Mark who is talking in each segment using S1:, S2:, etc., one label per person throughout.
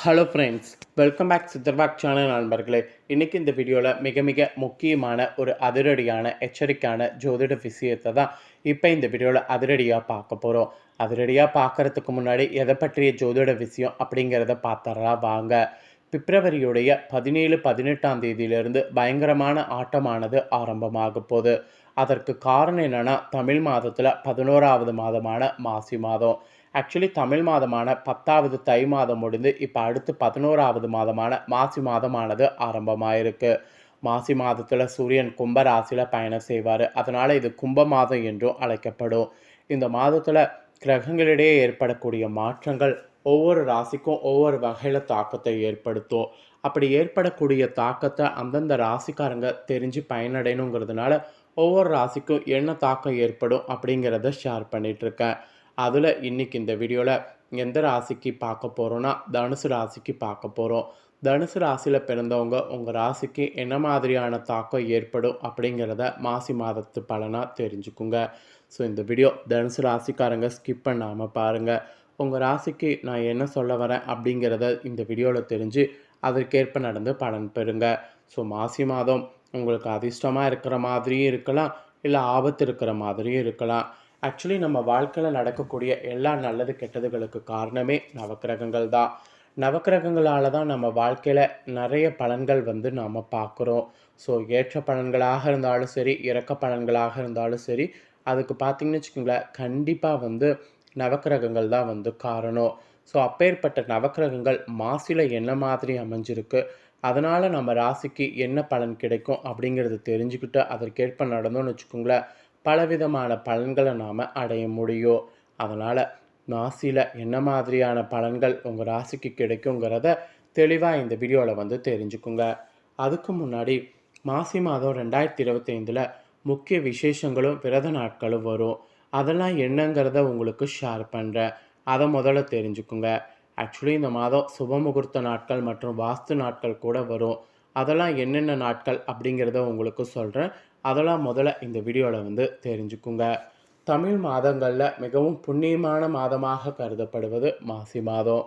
S1: Hello friends welcome back சித்தர்பாக் channel நண்பர்களே. இன்றைக்கி இந்த வீடியோவில் மிக மிக முக்கியமான ஒரு அதிரடியான எச்சரிக்கையான ஜோதிட விஷயத்தை தான் இப்போ இந்த வீடியோவில் அதிரடியாக பார்க்க போகிறோம் அதிரடியாக பார்க்குறதுக்கு முன்னாடி எதை பற்றிய ஜோதிட விஷயம் அப்படிங்கிறத பார்த்தரலாம் வாங்க. பிப்ரவரியுடைய பதினேழு பதினெட்டாம் தேதியிலிருந்து பயங்கரமான ஆட்டமானது ஆரம்பமாக போகுது. அதற்கு காரணம் என்னென்னா தமிழ் மாதத்தில் பதினோராவது மாதமான மாசி மாதம். ஆக்சுவலி தமிழ் மாதமான பத்தாவது தை மாதம் முடிந்து இப்போ அடுத்து பதினோராவது மாதமான மாசி மாதமானது ஆரம்பமாயிருக்கு. மாசி மாதத்தில் சூரியன் கும்ப ராசியில் பயணம் செய்வார். அதனால் இது கும்ப மாதம் என்றும் அழைக்கப்படும். இந்த மாதத்தில் கிரகங்களிடையே ஏற்படக்கூடிய மாற்றங்கள் ஒவ்வொரு ராசிக்கும் ஒவ்வொரு வகையில் தாக்கத்தை ஏற்படுத்தும். அப்படி ஏற்படக்கூடிய தாக்கத்தை அந்தந்த ராசிக்காரங்க தெரிஞ்சு பயனடையணுங்கிறதுனால ஒவ்வொரு ராசிக்கும் என்ன தாக்கம் ஏற்படும் அப்படிங்கிறத ஷேர் பண்ணிகிட்ருக்கேன் அதில் இன்றைக்கி இந்த வீடியோவில் எந்த ராசிக்கு பார்க்க போகிறோன்னா தனுசு ராசிக்கு பார்க்க போகிறோம் தனுசு ராசியில் பிறந்தவங்க உங்கள் ராசிக்கு என்ன மாதிரியான தாக்கம் ஏற்படும் அப்படிங்கிறத மாசி மாதத்து பலனாக தெரிஞ்சுக்குங்க. ஸோ இந்த வீடியோ தனுசு ராசிக்காரங்க ஸ்கிப் பண்ணாமல் பாருங்கள் உங்கள் ராசிக்கு நான் என்ன சொல்ல வரேன் அப்படிங்கிறத இந்த வீடியோவில் தெரிஞ்சு அதற்கேற்ப நடந்து பலன் பெறுங்க. ஸோ மாசி மாதம் உங்களுக்கு அதிர்ஷ்டமாக இருக்கிற மாதிரியும் இருக்கலாம் இல்லை ஆபத்து இருக்கிற மாதிரியும் இருக்கலாம். ஆக்சுவலி நம்ம வாழ்க்கையில் நடக்கக்கூடிய எல்லா நல்லது கெட்டதுகளுக்கு காரணமே நவக்கிரகங்கள் தான் நவக்கிரகங்களால் தான் நம்ம வாழ்க்கையில் நிறைய பலன்கள் வந்து நாம் பார்க்குறோம். ஸோ ஏற்ற பலன்களாக இருந்தாலும் சரி இறக்க பலன்களாக இருந்தாலும் சரி அதுக்கு பார்த்திங்கன்னு வச்சுக்கோங்களேன் கண்டிப்பாக வந்து நவக்கிரகங்கள் தான் வந்து காரணம். ஸோ அப்பேற்பட்ட நவக்கிரகங்கள் மாசியில் என்ன மாதிரி அமைஞ்சிருக்கு அதனால் நம்ம ராசிக்கு என்ன பலன் கிடைக்கும் அப்படிங்கிறது தெரிஞ்சுக்கிட்டு அதற்கேற்ப நடந்தோன்னு வச்சுக்கோங்களேன் பலவிதமான பலன்களை நாம் அடைய முடியும் அதனால் ராசியில் என்ன மாதிரியான பலன்கள் உங்கள் ராசிக்கு கிடைக்குங்கிறத தெளிவாக இந்த வீடியோவில் வந்து தெரிஞ்சுக்குங்க. அதுக்கு முன்னாடி மாசி மாதம் ரெண்டாயிரத்தி இருபத்தைந்தில் முக்கிய விசேஷங்களும் விரத நாட்களும் வரும். அதெல்லாம் என்னங்கிறத உங்களுக்கு ஷேர் பண்ணுறேன் அதை முதல்ல தெரிஞ்சுக்குங்க. ஆக்சுவலி இந்த மாதம் சுப முகூர்த்த நாட்கள் மற்றும் வாஸ்து நாட்கள் கூட வரும். அதெல்லாம் என்னென்ன நாட்கள் அப்படிங்கிறத உங்களுக்கு சொல்கிறேன் அதெல்லாம் முதல்ல இந்த வீடியோவில் வந்து தெரிஞ்சுக்குங்க. தமிழ் மாதங்களில் மிகவும் புண்ணியமான மாதமாக கருதப்படுவது மாசி மாதம்.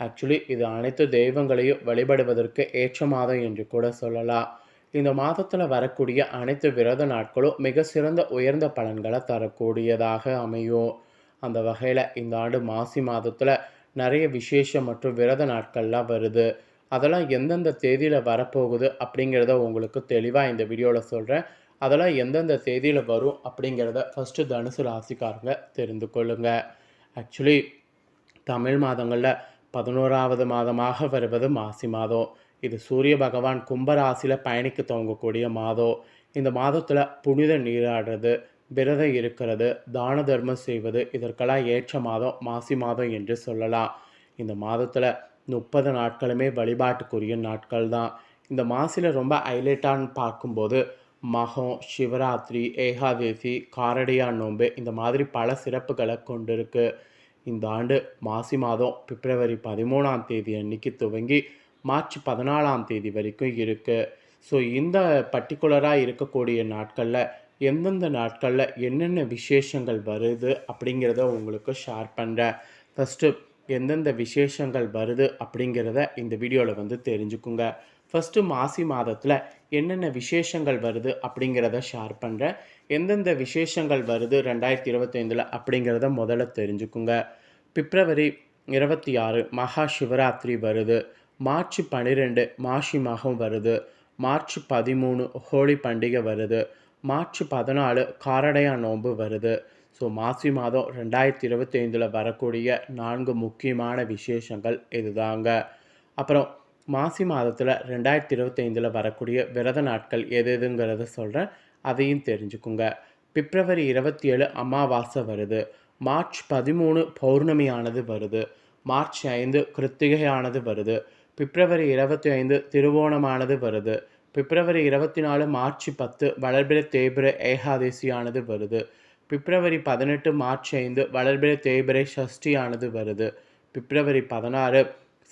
S1: ஆக்சுவலி இது அனைத்து தெய்வங்களையும் வழிபடுவதற்கு ஏற்ற மாதம் என்று கூட சொல்லலாம். இந்த மாதத்தில் வரக்கூடிய அனைத்து விரத நாட்களும் மிக சிறந்த உயர்ந்த பலன்களை தரக்கூடியதாக அமையும். அந்த வகையில் இந்த ஆண்டு மாசி மாதத்தில் நிறைய விசேஷம் மற்றும் விரத நாட்கள்லாம் வருது. அதெல்லாம் எந்தெந்த தேதியில் வரப்போகுது அப்படிங்கிறத உங்களுக்கு தெளிவாக இந்த வீடியோவில் சொல்கிறேன் அதெல்லாம் எந்தெந்த தேதியில் வரும் அப்படிங்கிறத ஃபஸ்ட்டு தனுசு ராசிக்காரங்க தெரிந்து கொள்ளுங்கள் ஆக்சுவலி தமிழ் மாதங்களில் பதினோராவது மாதமாக வருவது மாசி மாதம். இது சூரிய பகவான் கும்பராசியில் பயணிக்க துவங்கக்கூடிய மாதம். இந்த மாதத்தில் புனித நீராடுறது விரதம் இருக்கிறது தான தர்மம் செய்வது இதற்கெல்லாம் ஏற்ற மாதம் மாசி மாதம் என்று சொல்லலாம். இந்த மாதத்தில் முப்பது நாட்களுமே வழிபாட்டுக்குரிய நாட்கள் தான் இந்த மாசில் ரொம்ப ஹைலைட்டான்னு பார்க்கும்போது மகம் சிவராத்திரி ஏகாதேசி காரடியா நோன்பு இந்த மாதிரி பல சிறப்புகளை கொண்டிருக்கு. இந்த ஆண்டு மாசி மாதம் பிப்ரவரி பதிமூணாம் தேதி அன்னைக்கு துவங்கி மார்ச் பதினாலாம் தேதி வரைக்கும் இருக்குது ஸோ இந்த பர்டிகுலராக இருக்கக்கூடிய நாட்களில் எந்தெந்த நாட்களில் என்னென்ன விசேஷங்கள் வருது அப்படிங்கிறத உங்களுக்கு ஷேர் பண்ணுறேன் ஃபஸ்ட்டு எந்தெந்த விசேஷங்கள் வருது அப்படிங்கிறத இந்த வீடியோவில் வந்து தெரிஞ்சுக்குங்க. ஃபஸ்ட்டு மாசி மாதத்தில் என்னென்ன விசேஷங்கள் வருது அப்படிங்கிறத ஷேர் பண்ணுறேன் எந்தெந்த விசேஷங்கள் வருது ரெண்டாயிரத்தி இருபத்தைந்தில் அப்படிங்கிறத முதல்ல தெரிஞ்சுக்குங்க. பிப்ரவரி இருபத்தி ஆறு மகா சிவராத்திரி வருது. மார்ச் பன்னிரெண்டு மாசி மகம் வருது. மார்ச் பதிமூணு ஹோலி பண்டிகை வருது. மார்ச் பதினாலு காரடையா நோன்பு வருது. ஸோ மாசி மாதம் ரெண்டாயிரத்தி இருபத்தி ஐந்தில் வரக்கூடிய நான்கு முக்கியமான விசேஷங்கள் இதுதாங்க. அப்புறம் மாசி மாதத்தில் ரெண்டாயிரத்தி இருபத்தைந்தில் வரக்கூடிய விரத நாட்கள் எது எதுங்கிறத சொல்கிறேன் அதையும் தெரிஞ்சுக்குங்க. பிப்ரவரி இருபத்தி ஏழு அமாவாசை வருது. மார்ச் பதிமூணு பௌர்ணமியானது வருது. மார்ச் ஐந்து கிருத்திகையானது வருது. பிப்ரவரி இருபத்தி ஐந்து திருவோணமானது வருது. பிப்ரவரி இருபத்தி நாலு மார்ச் பத்து வளர்பிற தேய்பிர ஏகாதேசியானது வருது. பிப்ரவரி பதினெட்டு மார்ச் ஐந்து வளர்பிற தேய்பிரை சஷ்டியானது வருது. பிப்ரவரி பதினாறு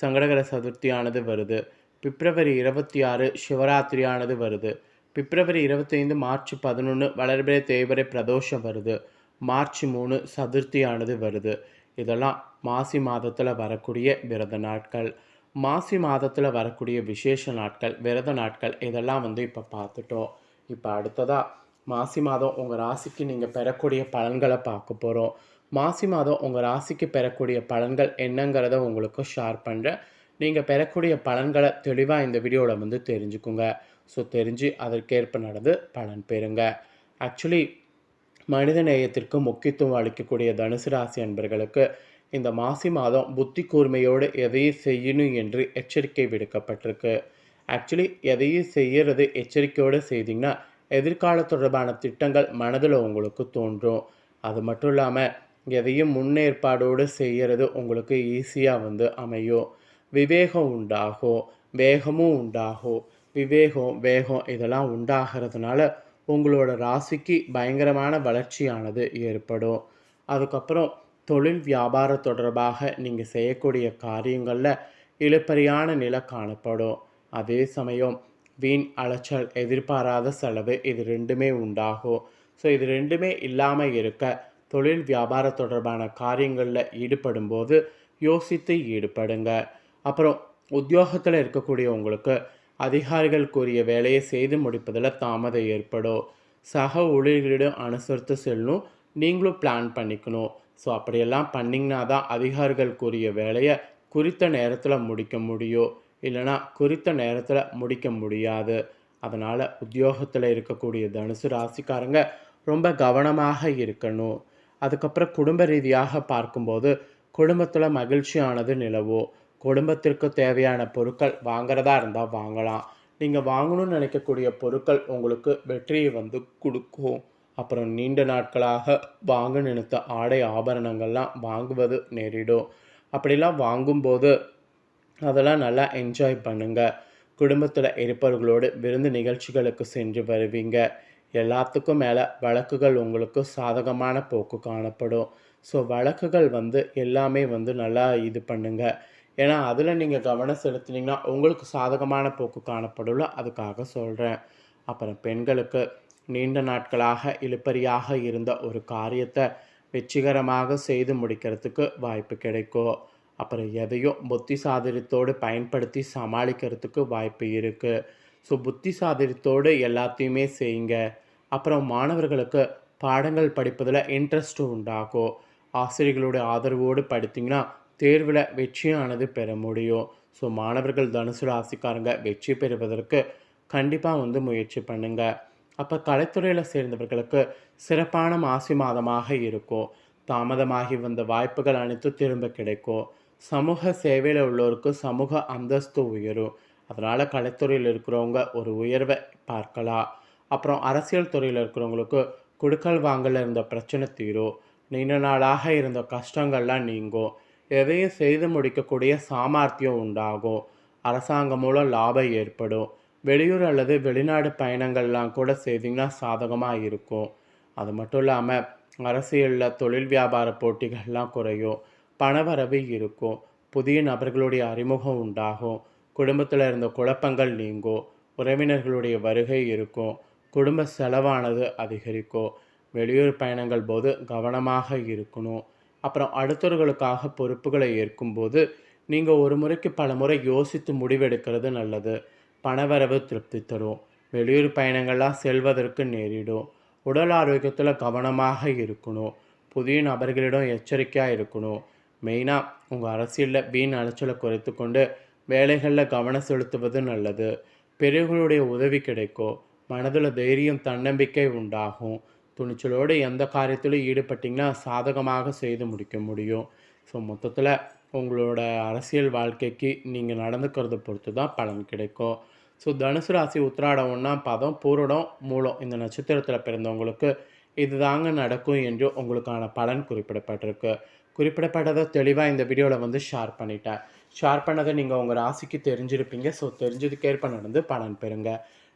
S1: சங்கடகர சதுர்த்தியானது வருது. பிப்ரவரி இருபத்தி ஆறு சிவராத்திரியானது வருது. பிப்ரவரி இருபத்தைந்து மார்ச் பதினொன்று வளர்பிறை தேய்பிரை பிரதோஷம் வருது. மார்ச் மூணு சதுர்த்தியானது வருது. இதெல்லாம் மாசி மாதத்தில் வரக்கூடிய விரத நாட்கள். மாசி மாதத்தில் வரக்கூடிய விசேஷ நாட்கள் விரத நாட்கள் இதெல்லாம் வந்து இப்போ பார்த்துட்டோம். இப்போ அடுத்ததாக மாசி மாதம் உங்கள் ராசிக்கு நீங்கள் பெறக்கூடிய பலன்களை பார்க்க போகிறோம் மாசி மாதம் உங்கள் ராசிக்கு பெறக்கூடிய பலன்கள் என்னங்கிறத உங்களுக்கு ஷேர் பண்ணுறேன் நீங்கள் பெறக்கூடிய பலன்களை தெளிவாக இந்த வீடியோவில் வந்து தெரிஞ்சுக்குங்க. ஸோ தெரிஞ்சு அதற்கேற்ப நடந்து பலன் பெறுங்க. ஆக்சுவலி மனித நேயத்திற்கு முக்கியத்துவம் அளிக்கக்கூடிய தனுசு ராசி அன்பர்களுக்கு இந்த மாசி மாதம் புத்தி கூர்மையோடு எதையும் செய்யணும் என்று எச்சரிக்கை விடுக்கப்பட்டிருக்கு. ஆக்சுவலி எதையும் செய்யறது எச்சரிக்கையோடு செய்தீங்கன்னா எதிர்கால தொடர்பான திட்டங்கள் மனதில் உங்களுக்கு தோன்றும். அது மட்டும் இல்லாமல் எதையும் முன்னேற்பாடோடு செய்கிறது உங்களுக்கு ஈஸியாக வந்து அமையும். விவேகம் உண்டாகும் வேகமும் உண்டாகும். விவேகம் வேகம் இதெல்லாம் உண்டாகிறதுனால உங்களோட ராசிக்கு பயங்கரமான வளர்ச்சியானது ஏற்படும். அதுக்கப்புறம் தொழில் வியாபார தொடர்பாக நீங்கள் செய்யக்கூடிய காரியங்களில் இழுப்பறியான நிலை காணப்படும். அதே சமயம் வீண் அலைச்சல் எதிர்பாராத செலவு இது ரெண்டுமே உண்டாகும் ஸோ இது ரெண்டுமே இல்லாமல் இருக்க தொழில் வியாபார தொடர்பான காரியங்களில் ஈடுபடும்போது யோசித்து ஈடுபடுங்க. அப்புறம் உத்தியோகத்தில் இருக்கக்கூடியவங்களுக்கு அதிகாரிகள் கூறிய வேலையை செய்து முடிப்பதில் தாமதம் ஏற்படும் சக ஊழியர்களிடம் அனுசரித்து செல்லணும் நீங்களும் பிளான் பண்ணிக்கணும். ஸோ அப்படியெல்லாம் பண்ணிங்கன்னா தான் அதிகாரிகள் கூறிய வேலையை குறித்த நேரத்தில் முடிக்க முடியும். இல்லைனா குறித்த நேரத்தில் முடிக்க முடியாது. அதனால் உத்தியோகத்தில் இருக்கக்கூடிய தனுசு ராசிக்காரங்க ரொம்ப கவனமாக இருக்கணும். அதுக்கப்புறம் குடும்ப ரீதியாக பார்க்கும்போது குடும்பத்தில் மகிழ்ச்சியானது நிலவும் குடும்பத்திற்கு தேவையான பொருட்கள் வாங்குறதா இருந்தால் வாங்கலாம். நீங்கள் வாங்கணும்னு நினைக்கக்கூடிய பொருட்கள் உங்களுக்கு வெற்றியை வந்து கொடுக்கும். அப்புறம் நீண்ட நாட்களாக வாங்க நினைத்த ஆடை ஆபரணங்கள்லாம் வாங்குவது நேரிடும். அப்படிலாம் வாங்கும்போது அதெல்லாம் நல்லா என்ஜாய் பண்ணுங்கள் குடும்பத்தில் இருப்பவர்களோடு விருந்து நிகழ்ச்சிகளுக்கு சென்று வருவீங்க. எல்லாத்துக்கும் மேலே வழக்குகள் உங்களுக்கு சாதகமான போக்கு காணப்படும். ஸோ வழக்குகள் வந்து எல்லாமே வந்து நல்லா இது பண்ணுங்கள் ஏன்னா அதில் நீங்கள் கவனம் செலுத்தினீங்கன்னா உங்களுக்கு சாதகமான போக்கு காணப்படும்ல அதுக்காக சொல்கிறேன் அப்புறம் பெண்களுக்கு நீண்ட நாட்களாக இழுப்பறியாக இருந்த ஒரு காரியத்தை வெற்றிகரமாக செய்து முடிக்கிறதுக்கு வாய்ப்பு கிடைக்கும். அப்புறம் எதையும் புத்தி சாதனத்தோடு பயன்படுத்தி சமாளிக்கிறதுக்கு வாய்ப்பு இருக்குது ஸோ புத்தி சாதனத்தோடு எல்லாத்தையுமே செய்யுங்க. அப்புறம் மாணவர்களுக்கு பாடங்கள் படிப்பதில் இன்ட்ரெஸ்ட் உண்டாகும் ஆசிரியர்களுடைய ஆதரவோடு படித்தீங்கன்னா தேர்வில் வெற்றியானது பெற முடியும். ஸோ மாணவர்கள் தனுசு ராசிக்காரங்க வெற்றி பெறுவதற்கு கண்டிப்பாக வந்து முயற்சி பண்ணுங்கள் அப்போ கலைத்துறையில் சேர்ந்தவர்களுக்கு சிறப்பான மாசி மாதமாக இருக்கும். தாமதமாகி வந்த வாய்ப்புகள் அனைத்து திரும்ப கிடைக்கும். சமூக சேவையில் உள்ளவருக்கு சமூக அந்தஸ்து உயரும். அதனால் கலைத்துறையில் இருக்கிறவங்க ஒரு உயர்வை பார்க்கலாம். அப்புறம் அரசியல் துறையில் இருக்கிறவங்களுக்கு குடுக்கல் வாங்கல இருந்த பிரச்சனை தீரும். நீண்ட நாளாக இருந்த கஷ்டங்கள்லாம் நீங்கும். எதையும் செய்து முடிக்கக்கூடிய சாமர்த்தியம் உண்டாகும். அரசாங்கம் மூலம் லாபம் ஏற்படும். வெளியூர் அல்லது வெளிநாடு பயணங்கள்லாம் கூட செய்திங்கன்னா சாதகமாக இருக்கும். அது மட்டும் இல்லாமல் அரசியலில் தொழில் வியாபார போட்டிகள்லாம் குறையும். பணவரவு இருக்கும். புதிய நபர்களுடைய அறிமுகம் உண்டாகும். குடும்பத்தில் இருந்த குழப்பங்கள் நீங்கும். உறவினர்களுடைய வருகை இருக்கும். குடும்ப செலவானது அதிகரிக்கும். வெளியூர் பயணங்கள் போது கவனமாக இருக்கணும். அப்புறம் அடுத்தவர்களுக்காக பொறுப்புகளை ஏற்கும்போது நீங்கள் ஒரு முறைக்கு பல முறை யோசித்து முடிவெடுக்கிறது நல்லது. பணவரவு திருப்தி தரும். வெளியூர் பயணங்கள்லாம் செல்வதற்கு நேரிடும். உடல் ஆரோக்கியத்தில் கவனமாக இருக்கணும். புதிய நபர்களிடம் எச்சரிக்கையாக இருக்கணும். மெயினாக உங்கள் அரசியலில் வீண் அலைச்சலை குறைத்து கொண்டு வேலைகளில் கவனம் செலுத்துவது நல்லது. பெரியவர்களுடைய உதவி கிடைக்கும். மனதில் தைரியம் தன்னம்பிக்கை உண்டாகும். துணிச்சலோடு எந்த காரியத்திலும் ஈடுபட்டிங்கன்னா சாதகமாக செய்து முடிக்க முடியும். ஸோ மொத்தத்தில் உங்களோட அரசியல் வாழ்க்கைக்கு நீங்கள் நடந்துக்கிறத பொறுத்து தான் பலன் கிடைக்கும். ஸோ தனுசு ராசி உத்திராடம் ஒன்றா பதம் பூரடம் மூலம் இந்த நட்சத்திரத்தில் பிறந்தவங்களுக்கு இது தாங்க நடக்கும் என்று உங்களுக்கான பலன் குறிப்பிடப்பட்டிருக்கு. குறிப்பிடப்பட்டதை தெளிவாக இந்த வீடியோவில் வந்து ஷேர் பண்ணிட்டேன். ஷேர் பண்ணதை நீங்கள் உங்கள் ராசிக்கு தெரிஞ்சிருப்பீங்க. ஸோ தெரிஞ்சதுக்கேற்ப நடந்து பலன் பெறுங்க.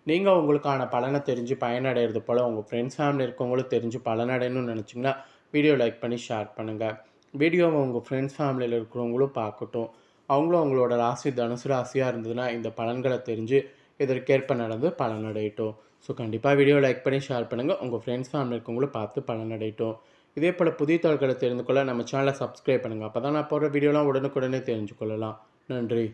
S1: நீங்கள் உங்களுக்கான பலனை தெரிஞ்சு பயனடைகிறது போல் உங்கள் ஃப்ரெண்ட்ஸ் ஃபேமிலி இருக்கவங்களும் தெரிஞ்சு பலனடையணும்னு நினச்சிங்கன்னா வீடியோ லைக் பண்ணி ஷேர் பண்ணுங்கள் வீடியோவை உங்கள் ஃப்ரெண்ட்ஸ் ஃபேமிலியில் இருக்கிறவங்களும் பார்க்கட்டும். அவங்களும் அவங்களோட ராசி தனுசு ராசியாக இருந்ததுன்னா இந்த பலன்களை தெரிஞ்சு இதற்கேற்ப நடந்து பலனடையட்டும். ஸோ கண்டிப்பாக வீடியோ லைக் பண்ணி ஷேர் பண்ணுங்கள் உங்கள் ஃப்ரெண்ட்ஸ் ஃபேமிலி இருக்கவங்களும் பார்த்து பலனடையட்டும் இதே போல் புதிய தகவல்களை தெரிந்து கொள்ள நம்ம சேனலை சப்ஸ்கிரைப் பண்ணுங்கள் அப்போ தான் நான் போடுற வீடியோலாம் உடனுக்குடனே தெரிஞ்சு கொள்ளலாம். நன்றி.